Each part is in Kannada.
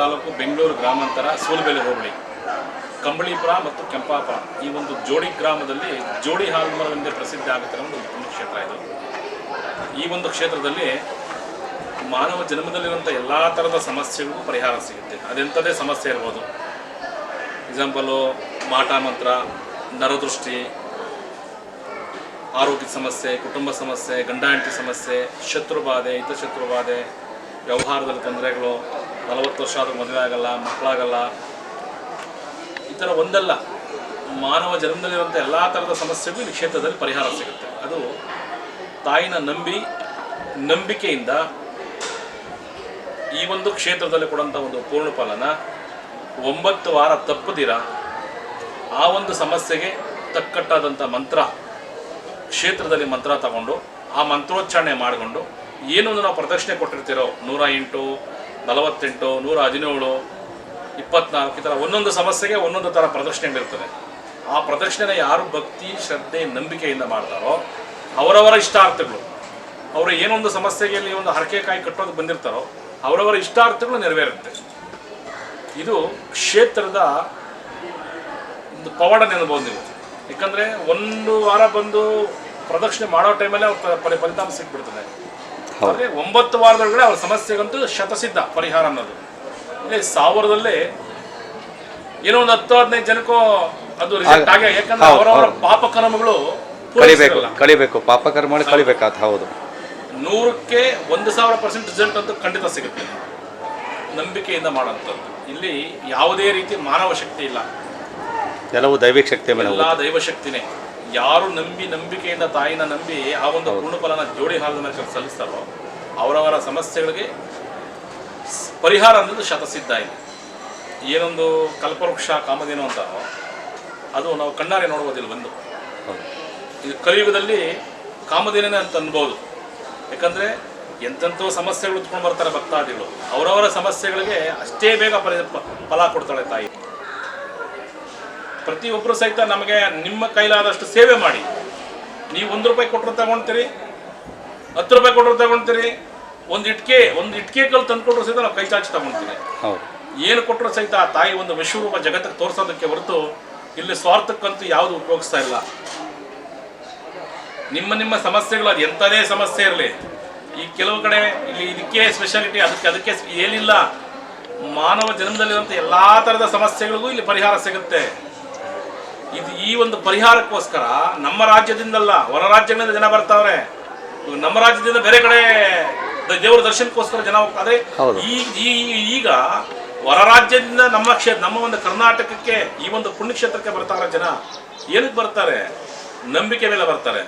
ತಾಲೂಕು ಬೆಂಗಳೂರು ಗ್ರಾಮಾಂತರ ಸೂಲಬೆಲೆ ಹೋಬಳಿ. ಕಂಬಳಿಪುರ ಮತ್ತು ಕೆಂಪಾಪುರ ಈ ಒಂದು ಜೋಡಿ ಗ್ರಾಮದಲ್ಲಿ ಜೋಡಿ ಹಾಲ್ಮರವೆಂದೇ ಪ್ರಸಿದ್ಧ ಆಗುತ್ತಿರೋ ಒಂದು ಪುಣ್ಯಕ್ಷೇತ್ರ ಇದು. ಈ ಒಂದು ಕ್ಷೇತ್ರದಲ್ಲಿ ಮಾನವ ಜನ್ಮದಲ್ಲಿರುವಂಥ ಎಲ್ಲ ಥರದ ಸಮಸ್ಯೆಗಳಿಗೂ ಪರಿಹಾರ ಸಿಗುತ್ತೆ. ಅದೆಂಥದೇ ಸಮಸ್ಯೆ ಇರ್ಬೋದು. ಎಕ್ಸಾಂಪಲು ಮಾಟ ಮಂತ್ರ, ನರದೃಷ್ಟಿ ಆರೋಗ್ಯ ಸಮಸ್ಯೆ, ಕುಟುಂಬ ಸಮಸ್ಯೆ, ಗಂಡ, ಹೆಂಡತಿ ಸಮಸ್ಯೆ ಹಿತಶತ್ರು ಬಾಧೆ ವ್ಯವಹಾರದಲ್ಲಿ ತೊಂದರೆಗಳು ನಲವತ್ತು ವರ್ಷ ಆದರೂ ಮದುವೆ ಆಗಲ್ಲ, ಮಕ್ಕಳಾಗಲ್ಲ. ಈ ಥರ ಒಂದಲ್ಲ, ಮಾನವ ಜನ್ಮದಲ್ಲಿರುವಂಥ ಎಲ್ಲ ಥರದ ಸಮಸ್ಯೆಗೂ ಈ ಕ್ಷೇತ್ರದಲ್ಲಿ ಪರಿಹಾರ ಸಿಗುತ್ತೆ. ಅದು ತಾಯಿನ ನಂಬಿ, ನಂಬಿಕೆಯಿಂದ ಈ ಒಂದು ಕ್ಷೇತ್ರದಲ್ಲಿ ಕೊಡುವಂಥ ಒಂದು ಪೂರ್ಣ ಫಲನ ಒಂಬತ್ತು ವಾರ ತಪ್ಪದಿರ ಆ ಒಂದು ಸಮಸ್ಯೆಗೆ ತಕ್ಕಟ್ಟಾದಂಥ ಮಂತ್ರ, ಕ್ಷೇತ್ರದಲ್ಲಿ ಮಂತ್ರ ತಗೊಂಡು, ಆ ಮಂತ್ರೋಚ್ಚಾರಣೆ ಮಾಡಿಕೊಂಡು ಏನೊಂದು ನಾವು ಪ್ರದಕ್ಷಿಣೆ ಕೊಟ್ಟಿರ್ತೀರೋ, ನೂರ ಎಂಟು ನಲವತ್ತೆಂಟು, ನೂರ ಹದಿನೇಳು, ಇಪ್ಪತ್ನಾಲ್ಕು, ಈ ಥರ ಒಂದೊಂದು ಸಮಸ್ಯೆಗೆ ಒಂದೊಂದು ಥರ ಪ್ರದರ್ಶನೆಗಳಿರ್ತದೆ ಆ ಪ್ರದರ್ಶನ ಯಾರು ಭಕ್ತಿ, ಶ್ರದ್ಧೆ, ನಂಬಿಕೆಯಿಂದ ಮಾಡ್ತಾರೋ, ಅವರವರ ಇಷ್ಟಾರ್ಥಗಳು, ಅವರು ಏನೊಂದು ಸಮಸ್ಯೆಗೆ ಇಲ್ಲಿ ಒಂದು ಹರಕೆ ಕಾಯಿ ಕಟ್ಟೋದು ಬಂದಿರ್ತಾರೋ, ಅವರವರ ಇಷ್ಟಾರ್ಥಗಳು ನೆರವೇರುತ್ತೆ. ಇದು ಕ್ಷೇತ್ರದ ಒಂದು ಪವಾಡ ನೆನಬೋದು ನೀವು ಯಾಕಂದರೆ ಒಂದು ವಾರ ಬಂದು ಪ್ರದಕ್ಷಿಣೆ ಮಾಡೋ ಟೈಮಲ್ಲೇ ಅವ್ರ ಫಲ ಫಲಿತಾಂಶ ಸಿಕ್ಬಿಡ್ತದೆ. ಆದರೆ ಒಂಬತ್ತು ವಾರದೊಳಗಡೆ ಅವ್ರ ಸಮಸ್ಯೆಗಂತೂ ಶತಸಿದ್ಧ ಪರಿಹಾರ ಅನ್ನೋದು. ಇಲ್ಲಿ ಸಾವಿರದಲ್ಲಿ ಏನೋ ಒಂದು ಹತ್ತು ಹದಿನೈದು ಜನಕ್ಕೂ ಅದು ರಿಸಲ್ಟ್ ಆಗಿ ಯಾಕಂದ್ರೆ ಅವರವರ. ಪಾಪ ಕರ್ಮಗಳು ಕಳಿಬೇಕು. ಕಳಿಬೇಕು. ಪಾಪಕರ್ಮಗಳು ಕಳಿಬೇಕಾದ ಹೌದು. ನೂರಕ್ಕೆ ಒಂದು ಸಾವಿರ ಪರ್ಸೆಂಟ್ ರಿಸಲ್ಟ್ ಅಂತೂ ಖಂಡಿತ ಸಿಗುತ್ತೆ. ನಂಬಿಕೆಯಿಂದ ಮಾಡೋಂಥದ್ದು ಇಲ್ಲಿ ಯಾವುದೇ ರೀತಿ ಮಾನವ ಶಕ್ತಿ ಇಲ್ಲ. ಎಲ್ಲವೂ ದೈವಿಕ ಶಕ್ತಿ ಮೇಲೆ ಎಲ್ಲ ದೈವ ದೈವಶಕ್ತಿನೇ ಯಾರು ನಂಬಿ ನಂಬಿಕೆಯಿಂದ ತಾಯಿನ ನಂಬಿ ಆ ಒಂದು ಪೂರ್ಣಫಲನ ಜೋಡಿ ಹಾಲದ ಮೇಲೆ ಸಲ್ಲಿಸ್ತಾರೋ ಅವರವರ ಸಮಸ್ಯೆಗಳಿಗೆ ಪರಿಹಾರ ಅನ್ನೋದು ಶತಸಿದ್ಧ ಇದೆ ಏನೊಂದು ಕಲ್ಪವೃಕ್ಷ ಕಾಮಧೇನು ಅಂತ ಅದು ನಾವು ಕಣ್ಣಾರೆ ನೋಡ್ಬೋದಿಲ್ಲ ಒಂದು. ಇದು ಕಲಿಯುಗದಲ್ಲಿ ಕಾಮಧೇನೇ ಅಂತ ಅನ್ಬೋದು. ಯಾಕಂದರೆ ಎಂತೆಂಥೋ ಸಮಸ್ಯೆಗಳು ಉತ್ಕೊಂಡು ಬರ್ತಾರೆ ಭಕ್ತಾದಿಗಳು. ಅವರವರ ಸಮಸ್ಯೆಗಳಿಗೆ ಅಷ್ಟೇ ಬೇಗ ಫಲ ಫಲ ಕೊಡ್ತಾಳೆ ತಾಯಿ. ಪ್ರತಿಯೊಬ್ಬರು ಸಹಿತ ನಮಗೆ ನಿಮ್ಮ ಕೈಲಾದಷ್ಟು ಸೇವೆ ಮಾಡಿ. ನೀವು ಒಂದು ರೂಪಾಯಿ ಕೊಟ್ಟರು ತಗೊಳ್ತೀರಿ ಹತ್ತು ರೂಪಾಯಿ ಕೊಟ್ಟರು ತಗೊಳ್ತೀರಿ ಒಂದು ಇಟ್ಕೆ ಒಂದು ಇಟ್ಕೆ ಕಲ್ಲು ತಂದ್ಕೊಟ್ರು ಸಹಿತ ನಾವು ಕೈ ಚಾಚಿ ತಗೊಳ್ತೀವಿ. ಏನು ಕೊಟ್ಟರು ಸಹಿತ ಆ ತಾಯಿ ಒಂದು ವಿಶ್ವರೂಪ ಜಗತ್ತಿಗೆ ತೋರಿಸೋದಕ್ಕೆ ಹೊರತು ಇಲ್ಲಿ ಸ್ವಾರ್ಥಕ್ಕಂತೂ ಯಾವುದು ಉಪಯೋಗಿಸ್ತಾ ಇಲ್ಲ. ನಿಮ್ಮ ನಿಮ್ಮ ಸಮಸ್ಯೆಗಳು ಅದು ಎಂಥದೇ ಸಮಸ್ಯೆ ಇರಲಿ. ಈ ಕೆಲವು ಕಡೆ ಇಲ್ಲಿ ಇದಕ್ಕೆ ಸ್ಪೆಷಾಲಿಟಿ ಅದಕ್ಕೆ ಅದಕ್ಕೆ ಏನಿಲ್ಲ. ಮಾನವ ಜನ್ಮದಲ್ಲಿರುವಂಥ ಎಲ್ಲ ಥರದ ಸಮಸ್ಯೆಗಳಿಗೂ ಇಲ್ಲಿ ಪರಿಹಾರ ಸಿಗುತ್ತೆ. ಇದು ಈ ಒಂದು ಪರಿಹಾರಕ್ಕೋಸ್ಕರ ನಮ್ಮ ರಾಜ್ಯದಿಂದಲ್ಲ ಹೊರ ರಾಜ್ಯಗಳಿಂದ ಜನ ಬರ್ತಾವ್ರೆ. ನಮ್ಮ ರಾಜ್ಯದಿಂದ ಬೇರೆ ಕಡೆ ದೇವರ ದರ್ಶನಕ್ಕೋಸ್ಕರ ಜನ ಹೋಗ್ತಾರೆ ಈ ಈಗ ಹೊರ ರಾಜ್ಯದಿಂದ ನಮ್ಮ ಕ್ಷೇತ್ರ ನಮ್ಮ ಒಂದು ಕರ್ನಾಟಕಕ್ಕೆ ಈ ಒಂದು ಪುಣ್ಯಕ್ಷೇತ್ರಕ್ಕೆ ಬರ್ತಾರೆ ಜನ. ಏನಕ್ಕೆ ಬರ್ತಾರೆ? ನಂಬಿಕೆ ಮೇಲೆ ಬರ್ತಾರೆ.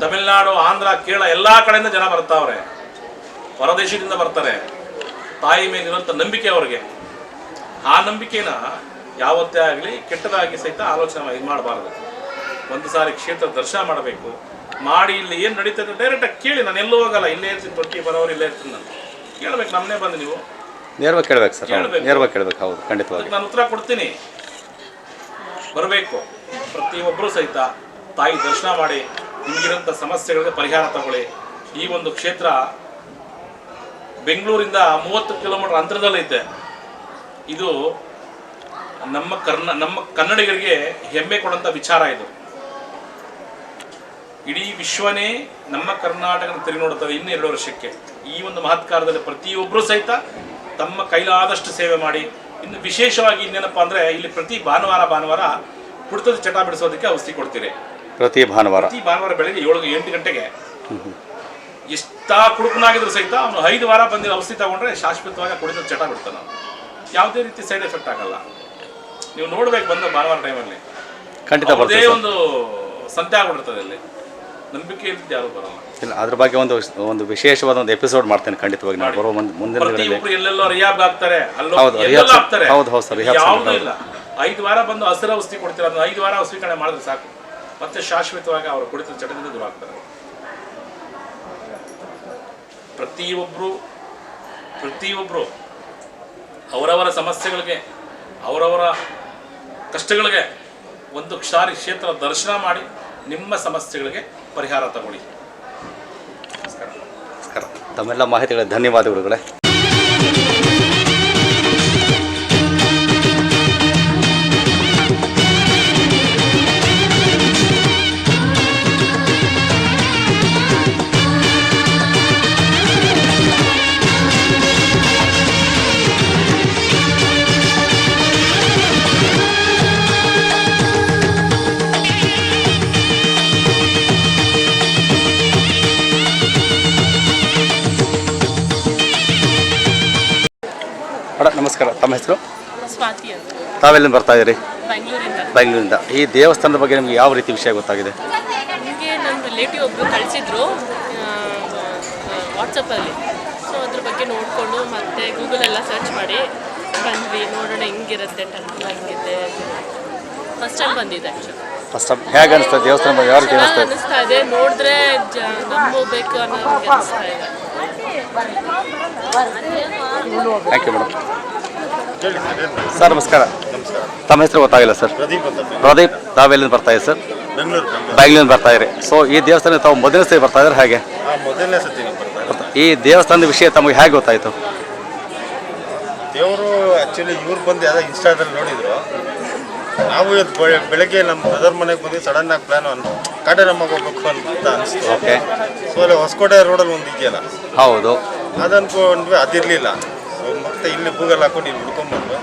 ತಮಿಳುನಾಡು ಆಂಧ್ರ ಕೇರಳ ಎಲ್ಲಾ ಕಡೆಯಿಂದ ಜನ ಬರ್ತಾವ್ರೆ. ಹೊರದೇಶದಿಂದ ಬರ್ತಾರೆ. ತಾಯಿ ಮೇಲಿರುವಂಥ ನಂಬಿಕೆ ಅವ್ರಿಗೆ. ಆ ನಂಬಿಕೆನ ಯಾವತ್ತೇ ಆಗಲಿ ಕೆಟ್ಟದಾಗಿ ಸಹಿತ ಆಲೋಚನೆ ಇದು ಮಾಡಬಾರ್ದು. ಒಂದು ಸಾರಿ ಕ್ಷೇತ್ರ ದರ್ಶನ ಮಾಡಬೇಕು. ಮಾಡಿ ಇಲ್ಲಿ ಏನು ನಡೀತದೆ ಡೈರೆಕ್ಟಾಗಿ ಕೇಳಿ. ನಾನು ಎಲ್ಲೂ ಹೋಗಲ್ಲ. ಇಲ್ಲೇ ಇರ್ತೀನಿ ತೊಟ್ಟಿ ಬರೋರು ಇಲ್ಲೇ ಇರ್ತೀನಿ ನಾನು. ಕೇಳಬೇಕು ನಮ್ಮನೇ ಬಂದು ನೀವು. ನೇರವಾಗಿ ಕೇಳಬೇಕು ಸರ್. ನೇರವಾಗಿ ಕೇಳಬೇಕು ಹೌದು ಖಂಡಿತವಾಗಿ. ನಾನು ಉತ್ತರ ಕೊಡ್ತೀನಿ. ಬರಬೇಕು. ಪ್ರತಿಯೊಬ್ಬರೂ ಸಹಿತ ತಾಯಿ ದರ್ಶನ ಮಾಡಿ ನಿಮಗಿರೋಂಥ ಸಮಸ್ಯೆಗಳಿಗೆ ಪರಿಹಾರ ತಗೊಳ್ಳಿ. ಈ ಒಂದು ಕ್ಷೇತ್ರ ಬೆಂಗಳೂರಿಂದ ಮೂವತ್ತು ಕಿಲೋಮೀಟರ್ ಅಂತರದಲ್ಲೈತೆ ಇದು ನಮ್ಮ ಕರ್ನ ನಮ್ಮ ಕನ್ನಡಿಗರಿಗೆ ಹೆಮ್ಮೆ ಕೊಡುವಂಥ ವಿಚಾರ ಇದು. ಇಡೀ ವಿಶ್ವನೇ ನಮ್ಮ ಕರ್ನಾಟಕನ ತಿರುಗಿ ನೋಡುತ್ತದೆ ಇನ್ನು ಎರಡು ವರ್ಷಕ್ಕೆ. ಈ ಒಂದು ಮಹತ್ಕಾರದಲ್ಲಿ ಪ್ರತಿಯೊಬ್ಬರೂ ಸಹಿತ ತಮ್ಮ ಕೈಲಾದಷ್ಟು ಸೇವೆ ಮಾಡಿ ಇನ್ನು ವಿಶೇಷವಾಗಿ ಇನ್ನೇನಪ್ಪ ಅಂದರೆ ಇಲ್ಲಿ ಪ್ರತಿ ಭಾನುವಾರ ಭಾನುವಾರ ಕುಡಿತದ ಚಟ ಬಿಡಿಸೋದಕ್ಕೆ ಔಷಧಿ ಕೊಡ್ತೀರಿ. ಪ್ರತಿ ಭಾನುವಾರ. ಪ್ರತಿ ಭಾನುವಾರ ಬೆಳಗ್ಗೆ ಏಳು ಎಂಟು ಗಂಟೆಗೆ. ಎಷ್ಟಾ ಕುಡುಕನಾಗಿದ್ರು ಸಹಿತ ಅವನು ಐದು ವಾರ ಬಂದಿರೋ ಔಷಧಿ ತಗೊಂಡ್ರೆ ಶಾಶ್ವತವಾಗಿ ಕುಡಿತದ ಚಟ ಬಿಡ್ತಾನೆ ಯಾವುದೇ ರೀತಿ ಸೈಡ್ ಎಫೆಕ್ಟ್ ಆಗಲ್ಲ. ನೀವು ನೋಡ್ಬೇಕು ಬಂದ ಭಾನುವಾರ ಟೈಮಲ್ಲಿ ಖಂಡಿತ ಅದೇ ಬರ್ತದೆ ಒಂದು ಸಂತೆ ಆಗ್ಬಿಡ್ತದೆ ಅಲ್ಲಿ. ನಂಬಿಕೆ ಇಲ್ದಿದ್ದು ಯಾರು ಬರಲ್ಲ. ಇಲ್ಲ ಅದ್ರ ಬಗ್ಗೆ ಒಂದು ಒಂದು ವಿಶೇಷವಾದ ಒಂದು ಎಪಿಸೋಡ್ ಮಾಡ್ತೇನೆ ಖಂಡಿತವಾಗಿ ನಾನು. ಬರೋ ಮುಂದೆ ಮುಂದಿನ ದಿನಗಳಲ್ಲಿ. ಪ್ರತಿಯೊಬ್ರು ಎಲ್ಲೆಲ್ಲೋ ರಿಯಾಬ್ ಆಗ್ತಾರೆ ಅಲ್ಲೋ ಹೌದು, ಎಲ್ಲೆಲ್ಲೋ ರಿಯಾಬ್ ಆಗ್ತಾರೆ. ಹೌದು, ಹೌದು ಸರ್, ರಿಯಾಬ್ ಯಾವುದೂ ಇಲ್ಲ. ಐದು ವಾರ ಬಂದು ಹಸಿರ ಔಷಧಿ ಕೊಡ್ತೀರ ಅದನ್ನ ಐದು ವಾರ ಕಡೆ ಮಾಡಿದ್ರೆ ಸಾಕು. ಮತ್ತೆ ಶಾಶ್ವತವಾಗಿ ಅವರು ಕುಡಿತ ಚಟದಿಂದ ದೂರ ಆಗ್ತಾರೆ. ಪ್ರತಿಯೊಬ್ಬರು ಪ್ರತಿಯೊಬ್ಬರು ಅವರವರ ಸಮಸ್ಯೆಗಳಿಗೆ ಅವರವರ ಕಷ್ಟಗಳಿಗೆ ಒಂದು ಕ್ಷಾರಿ ಕ್ಷೇತ್ರ ದರ್ಶನ ಮಾಡಿ ನಿಮ್ಮ ಸಮಸ್ಯೆಗಳಿಗೆ ಪರಿಹಾರ ತಗೊಳ್ಳಿ. ನಮಸ್ಕಾರ. ತಮ್ಮೆಲ್ಲ ಮಾಹಿತಿಗಳ ಧನ್ಯವಾದಗಳು ಮೇಡಮ್ ನಮಸ್ಕಾರ. ತಮ್ಮ ಹೆಸರು? ಸ್ವಾತಿ ಅಂತ. ತಾವೆಲ್ಲಿಂದ ಬರ್ತಾ ಇದ್ದೀರಿ? ಬೆಂಗಳೂರಿಂದ. ಬೆಂಗಳೂರಿಂದ. ಈ ದೇವಸ್ಥಾನದ ಬಗ್ಗೆ ನಿಮ್ಗೆ ಯಾವ ರೀತಿ ವಿಷಯ ಗೊತ್ತಾಗಿದೆ? ನನಗೆ ನನ್ನ ರಿಲೇಟಿವ್ ಒಬ್ಬರು ಕಳಿಸಿದ್ರು ವಾಟ್ಸಪ್ಪಲ್ಲಿ ಸೊ ಅದ್ರ ಬಗ್ಗೆ ನೋಡಿಕೊಂಡು ಮತ್ತೆ ಗೂಗಲೆಲ್ಲ ಸರ್ಚ್ ಮಾಡಿ ಬಂದ್ವಿ ನೋಡೋಣ ಹೆಂಗಿರುತ್ತೆ ಟೆಂಪಲ್ ಹೆಂಗಿದೆ ಫಸ್ಟ್ ಟೈಮ್ ಬಂದಿದೆ ಆ್ಯಕ್ಚುಲಿ ಫಸ್ಟ್ ಹೇಗೆ ಅನಿಸ್ತದೆ ದೇವಸ್ಥಾನ ಬಗ್ಗೆ? ಯಾವ ರೀತಿ ಚೆನ್ನಾಗಿ ಅನಿಸ್ತಾ ಇದೆ? ನೋಡಿದ್ರೆ ನಂಬಬೇಕು ನಂಬೋಬೇಕು ಅನ್ನೋದು ಅನಿಸ್ತಾ ಇದೆ. ಥ್ಯಾಂಕ್ ಯು ಮೇಡಮ್ ಸರ್ ನಮಸ್ಕಾರ. ತಮ್ಮ ಹೆಸರು ಗೊತ್ತಾಗಿಲ್ಲ ಸರ್. ಪ್ರದೀಪ್ ತಾವೆಲ್ಲಿಂದ ಬರ್ತಾ ಇದೆ ಸರ್ ಬೆಂಗಳೂರು ಬೆಂಗಳೂರು ಬೆಂಗಳೂರಿಂದ ಬರ್ತಾ ಇರಿ ಸೊ ಈ ದೇವಸ್ಥಾನ ತಾವು ಮೊದಲನೇ ಸತಿ ಬರ್ತಾ ಇದ್ರೆ ಹಾಗೆ? ಈ ದೇವಸ್ಥಾನದ ವಿಷಯ ತಮಗೆ ಹೇಗೆ ಗೊತ್ತಾಯಿತು? ದೇವರು ಆ್ಯಕ್ಚುಲಿ ಇವ್ರು ಬಂದು ಯಾವುದೋ ಇನ್ಸ್ಟಾದಲ್ಲಿ ನೋಡಿದ್ರು. ನಾವು ಇವತ್ತು ಬೆಳ- ಬೆಳಗ್ಗೆ ನಮ್ಮ ಬ್ರದರ್ ಮನೆಗೆ ಬಂದು ಸಡನ್ ಆಗಿ ಪ್ಲಾನ್ ಅನ್ ಕಾಟೇರಮ್ಮಗೆ ಹೋಗ್ಬೇಕು ಅಂತ ಅನಿಸ್ತು. ಓಕೆ ಸೊ ಅಲ್ಲಿ ಹೊಸಕೋಟೆ ರೋಡಲ್ಲಿ ಒಂದು ಇದೆಯಲ್ಲ? ಹೌದು. ಅದನ್ಕೊಂಡ್ವಿ ಅನ್ಕೊಂಡ್ವಿ ಅದಿರಲಿಲ್ಲ. ಸೊ ಮತ್ತೆ ಇಲ್ಲಿ ಗೂಗಲ್ ಹಾಕೊಂಡು ಇಲ್ಲಿ ಹುಡ್ಕೊಂಡ್ಬಂದು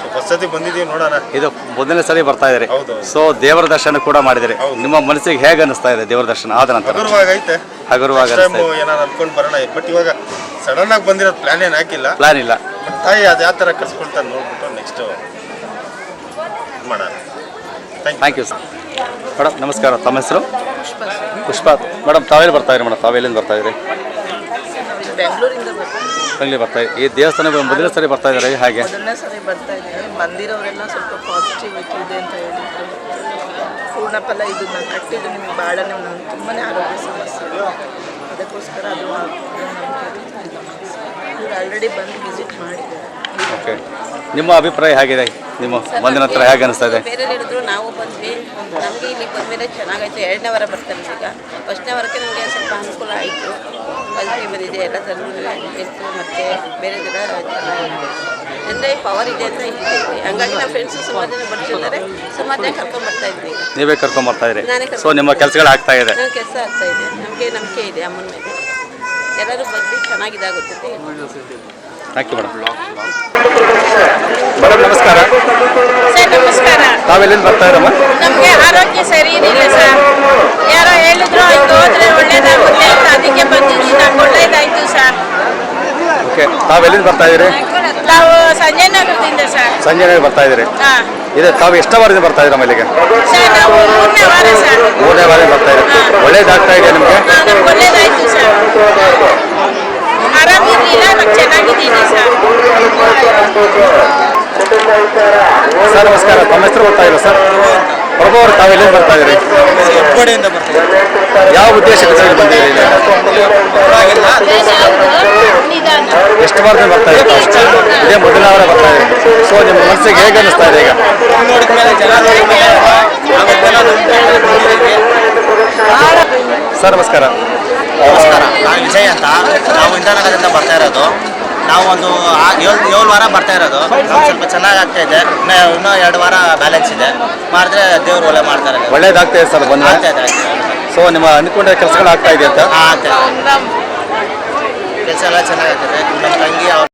ಸೊ ಫಸ್ಟ್ ಸತಿ ಬಂದಿದ್ದೀವಿ ನೋಡೋಣ. ಇದು ಮೊದಲನೇ ಸರಿ ಬರ್ತಾ ಇದ್ದೀರಿ. ಹೌದು. ಸೊ ದೇವರ ದರ್ಶನ ಕೂಡ ಮಾಡಿದಿರಿ ಹೌದು. ನಿಮ್ಮ ಮನಸ್ಸಿಗೆ ಹೇಗೆ ಅನಿಸ್ತಾ ಇದೆ ದೇವರ ದರ್ಶನ ಆದ ನಂತರ? ಹಗುರವಾಗೈತೆ ಹಗುರವಾಗಿ ಟೈಮ್ ಅನಿಸ್ತಾ ಇದೆ. ಏನಾರು ಅನ್ಕೊಂಡು ಬರೋಣ. ಬಟ್ ಇವಾಗ ಸಡನ್ ಆಗಿ ಬಂದಿರೋದು ಪ್ಲಾನ್ ಏನು ಹಾಕಿಲ್ಲ. ಪ್ಲಾನ್ ಇಲ್ಲ. ಬಟ್ ತಾಯಿ ಅದು ಯಾವ ಥರ ಕರ್ಸ್ಕೊಳ್ತಾರೆ ನೋಡ್ಬಿಟ್ಟು ನೆಕ್ಸ್ಟ್ ಮಾಡೋಣ. Thank you thank you sir madam ನಮಸ್ಕಾರ. ತಮ್ಮ ಹೆಸರು? ಪುಷ್ಪ. ಮೇಡಮ್ ತಾವೆಲ್ಲಿ ಬರ್ತಾ ಇರಿ ಮೇಡಮ್ ತಾವೆಲ್ಲಿಂದ ಬರ್ತಾ ಇದ್ರಿ? ಬೆಂಗಳೂರಿಂದ ಬೆಂಗಳೂರು ಬರ್ತಾ ಇದ್ದೀವಿ ಈ ದೇವಸ್ಥಾನ ಮೊದಲನೇ ಸರಿ ಬರ್ತಾ ಇದ್ದಾರೆ ಹಾಗೆ? ಮೊದಲನೇ ಸರಿ ಬರ್ತಾ ಇದ್ದೀನಿ ಬಂದಿರೋರೆಲ್ಲ ಸ್ವಲ್ಪ ಪಾಸಿಟಿವಿಟಿ ಇದೆ ಅಂತ ಹೇಳಿದ್ರು. ಪೂರ್ಣಫಲ ಇದು ನಾನು ಕಟ್ಟಿದ್ದು. ನಿಮಗೆ ಭಾಳ ನಾನು ತುಂಬಾ ಆರೋಗ್ಯ ಸಮಸ್ಯೆ ಅದಕ್ಕೋಸ್ಕರ ಅದು ಇವ್ರು ಆಲ್ರೆಡಿ ಬಂದು ವಿಸಿಟ್ ಮಾಡಿದ್ದಾರೆ. ಓಕೆ ನಿಮ್ಮ ಅಭಿಪ್ರಾಯ ಹೇಗಿದೆ? ನಿಮ್ಮ ಬಂದಿನ ಹತ್ರ ಹೇಗೆ ಅನಿಸ್ತಾ ಇದೆ? ಬೇರೆ ಹೇಳಿದ್ರು ನಾವು ಬಂದ್ವಿ. ನಮಗೆ ಇಲ್ಲಿ ಬಂದಮೇಲೆ ಚೆನ್ನಾಗಾಯ್ತು ಎರಡನೇ ವಾರ ಬರ್ತಾರೆ ಈಗ ಫಸ್ಟ್ನೇ ವಾರಕ್ಕೆ ನಮಗೆ ಸ್ವಲ್ಪ ಅನುಕೂಲ ಆಯಿತು. ಬಂದ್ವಿ ಬಂದಿದೆ ಎಲ್ಲ ಥರದ್ದು ಇತ್ತು. ಮತ್ತು ಬೇರೆ ಚೆನ್ನಾಗಿದೆ ಅಂದರೆ ಪವರ್ ಇದೆ ಅಂತ ಇದ್ದೀವಿ ಹಂಗಾಗಿ ನಮ್ಮ ಫ್ರೆಂಡ್ಸು ಸುಮಾರು ಜನ ಬರ್ತಿದ್ದಾರೆ. ಸುಮಾರು ಜನ ಕರ್ಕೊಂಡು ಬರ್ತಾ ಇದ್ವಿ. ನೀವೇ ಕರ್ಕೊಂಬರ್ತಾಯಿದ್ರೆ ನಾನೇ ಸೊ ನಿಮ್ಮ ಕೆಲಸಗಳು ಆಗ್ತಾ ಇದೆ. ನಮ್ಮ ಕೆಲಸ ಆಗ್ತಾ ಇದೆ. ನಮಗೆ ನಂಬಿಕೆ ಇದೆ ಅಮ್ಮನ ಮೇಲೆ. ಎಲ್ಲರೂ ಬಂದು ಚೆನ್ನಾಗಿದಾಗುತ್ತೆ. ಥ್ಯಾಂಕ್ ಯು ಮೇಡಮ್ ಮೇಡಮ್ ನಮಸ್ಕಾರ ಸರ್ ನಮಸ್ಕಾರ ತಾವೆಲ್ಲಿಂದ ಬರ್ತಾ ಇರಮ್ಮ ನಮಗೆ ಆರೋಗ್ಯ ಸರಿ ಇರಲಿಲ್ಲ ಸರ್ ಯಾರೋ ಹೇಳಿದ್ರು ಇದು ಹೋದ್ರೆ ಒಳ್ಳೇದಾಗುತ್ತೆ ಅಂತ. ಅದಕ್ಕೆ ಬಂದಿದ್ದೀನಿ ನಂಗೆ ಒಳ್ಳೇದಾಯ್ತು ಸರ್ ಓಕೆ ತಾವೆಲ್ಲಿಂದ ಬರ್ತಾ ಇದ್ದೀರಿ? ನಾವು ಸಂಜಯ್ ನಗರದಿಂದ ಸರ್ ಸಂಜೆ ಬರ್ತಾ ಇದ್ದೀರಿ. ಹಾಂ. ಇದೆ ತಾವು ಎಷ್ಟು ವಾರದಿಂದ ಬರ್ತಾ ಇದ್ದೀರಾ ಮಲ್ಲಿಗೆ ಸರ್ ನಾವು ಮೂರನೇ ವಾರ ಸರ್ ಮೂರನೇ ವಾರ ಬರ್ತಾ ಇದ್ದೀರಿ. ಒಳ್ಳೇದಾಗ್ತಾ ಇದೆ ನಿಮಗೆ ಹಾಂ ನಮ್ಗೆ ಒಳ್ಳೇದಾಯ್ತು ಸರ್ ಆರಾಮಿರಲಿಲ್ಲ ಇವಾಗ ಚೆನ್ನಾಗಿದ್ದೀನಿ ಸರ್ ಸರ್ ನಮಸ್ಕಾರ. ತಮ್ಮ ಹೆಸರು ಗೊತ್ತಾಗಿಲ್ಲ ಸರ್. ಪ್ರಭು ಅವರು ತಾವೆಲ್ಲಿಂದ ಬರ್ತಾ ಇದ್ದೀರಿ? ಬರ್ತೀವಿ ಯಾವ ಉದ್ದೇಶಕ್ಕೆ ಬಂದಿದ್ದೀರಿ ಇಲ್ಲಿ? ಎಷ್ಟು ಬಾರ್ದು ಬರ್ತಾ ಇದ್ದೀರಿ ತಾವು? ಇದೇ ಮೊದಲ ಅವರ ಬರ್ತಾ ಇದ್ದೀರಿ. ಸೊ ನಿಮ್ಮ ಮನಸ್ಸಿಗೆ ಹೇಗೆ ಅನಿಸ್ತಾ ಇದೆ ಈಗ? ನೋಡಿದ ಮೇಲೆ ಜನ ನೋಡಿದ ಮೇಲೆ ಆವತ್ತೆಲ್ಲ ಬಂದಿದ್ದೀವಿ ಸರ್ ನಮಸ್ಕಾರ. ನಮಸ್ಕಾರ. ನಾನು ವಿಜಯ್ ಅಂತ. ನಾವು ಇಂದಿರಾನಗರದಿಂದ ಬರ್ತಾ ಇರೋದು. ನಾವು ಒಂದು ಏಳು ಏಳು ವಾರ ಬರ್ತಾ ಇರೋದು. ಸ್ವಲ್ಪ ಚೆನ್ನಾಗಿ ಆಗ್ತಾ ಇದೆ. ಇನ್ನೂ ಇನ್ನೂ ಎರಡು ವಾರ ಬ್ಯಾಲೆನ್ಸ್ ಇದೆ. ಮಾಡಿದ್ರೆ ದೇವ್ರು ಒಳ್ಳೆ ಮಾಡ್ತಾರೆ. ಒಳ್ಳೇದಾಗ್ತಾ ಇದೆ ಸರ್ ಬಂದ ಆಗ್ತಾ ಇದೆ ಸೊ ನಿಮ್ಮ ಅಂದ್ಕೊಂಡ ಕೆಲಸಗಳು ಆಗ್ತಾ ಇದೆ ಅಂತ? ಆಗ್ತಾ ಕೆಲಸ ಎಲ್ಲ ಚೆನ್ನಾಗಾಗ್ತದೆ ನಮ್ಮ ತಂಗಿ ಅವ್ರ